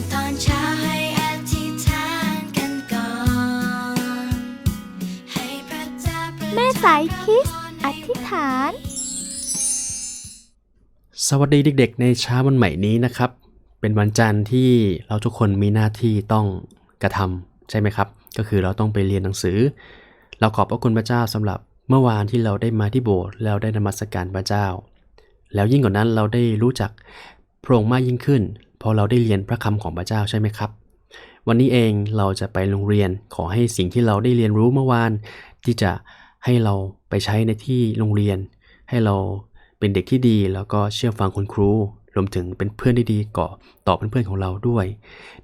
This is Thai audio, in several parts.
ตื่นตอนเช้าให้อธิษฐานกันก่อน ให้พระเจ้าประทานแม่สายคิสอธิษฐาน สวัสดีเด็กๆ ในเช้าวันใหม่นี้นะครับ เป็นวันจันทร์ที่เราทุกคนมีหน้าที่ต้องกระทำใช่ไหมครับ ก็คือเราต้องไปเรียนหนังสือ เราขอบพระคุณพระเจ้าสำหรับเมื่อวานที่เราได้มาที่โบสถ์แล้วได้นมัสการพระเจ้า แล้วยิ่งกว่านั้นเราได้รู้จักพระองค์มากยิ่งขึ้นเพอเราได้เรียนพระคำของพระเจ้าใช่ไหมครับ วันนี้เองเราจะไปโรงเรียนขอให้สิ่งที่เราได้เรียนรู้เมื่อวาน ที่จะให้เราไปใช้ในที่โรงเรียน ให้เราเป็นเด็กที่ดีแล้วก็เชื่อฟังคุณครู รวมถึงเป็นเพื่อนที่ดีก่อต่อเพื่อนๆของเราด้วย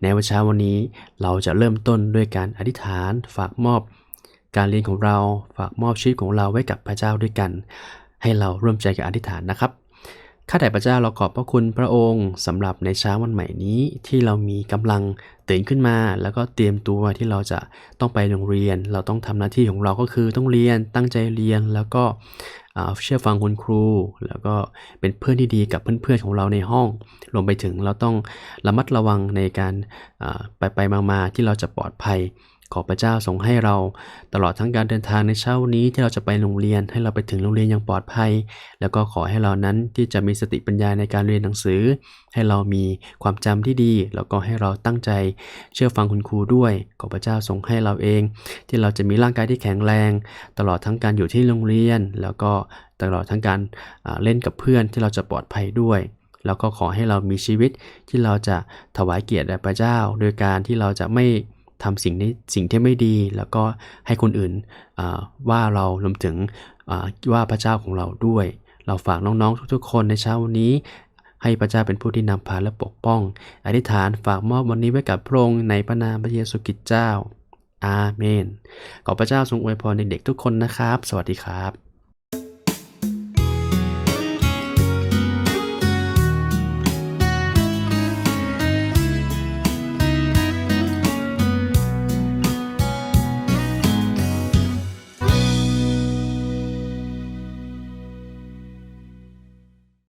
ในวันเช้าวันนี้เราจะเริ่มต้นด้วยการอธิษฐาน ฝากมอบ การเรียนของเราฝากมอบชีวิตของเราไว้กับพระเจ้าด้วยกัน ให้เราร่วมใจกันอธิษฐานนะครับ ข้าแต่พระเจ้าเราขอบพระคุณพระองค์สำหรับในเช้าวันใหม่นี้ที่เรามีกำลังตื่นขึ้นมา แล้วก็เตรียมตัวที่เราจะต้องไปโรงเรียน เราต้องทำหน้าที่ของเราก็คือต้องเรียนตั้งใจเรียนแล้วก็เชื่อฟังคุณครู แล้วก็เป็นเพื่อนที่ดีกับเพื่อนๆของเราในห้องรวมไปถึงเราต้องระมัดระวังในการไปไปมาๆที่เราจะปลอดภัย ขอพระเจ้าทรงให้เราตลอดทั้งการเดินทางในเช้าวันนี้ที่เราจะไปโรงเรียนให้เราไปถึงโรงเรียนอย่างปลอดภัย แล้วก็ขอให้เรานั้นที่จะมีสติปัญญาในการเรียนหนังสือ ให้เรามีความจำที่ดี แล้วก็ให้เราตั้งใจเชื่อฟังคุณครูด้วย ขอพระเจ้าทรงให้เราเอง ที่เราจะมีร่างกายที่แข็งแรง ตลอดทั้งการอยู่ที่โรงเรียน แล้วก็ตลอดทั้งการเล่นกับเพื่อนที่เราจะปลอดภัยด้วยแล้วก็ขอให้เรามีชีวิตที่เราจะถวายเกียรติแด่พระเจ้า โดยการที่เราจะไม่ ทำสิ่งในสิ่งที่ไม่ดี แล้วก็ให้คนอื่นว่าเรารวมถึงว่าพระเจ้าของเราด้วย เราฝากน้องๆทุกๆ คนในเช้าวันนี้ ให้พระเจ้าเป็นผู้ที่นำพาและปกป้อง อธิษฐานฝากมอบวันนี้ไว้กับพระองค์ในพระนามพระเยซูคริสต์เจ้าอาเมน ขอพระเจ้าทรงอวยพรเด็กๆทุกคนนะครับ สวัสดีครับ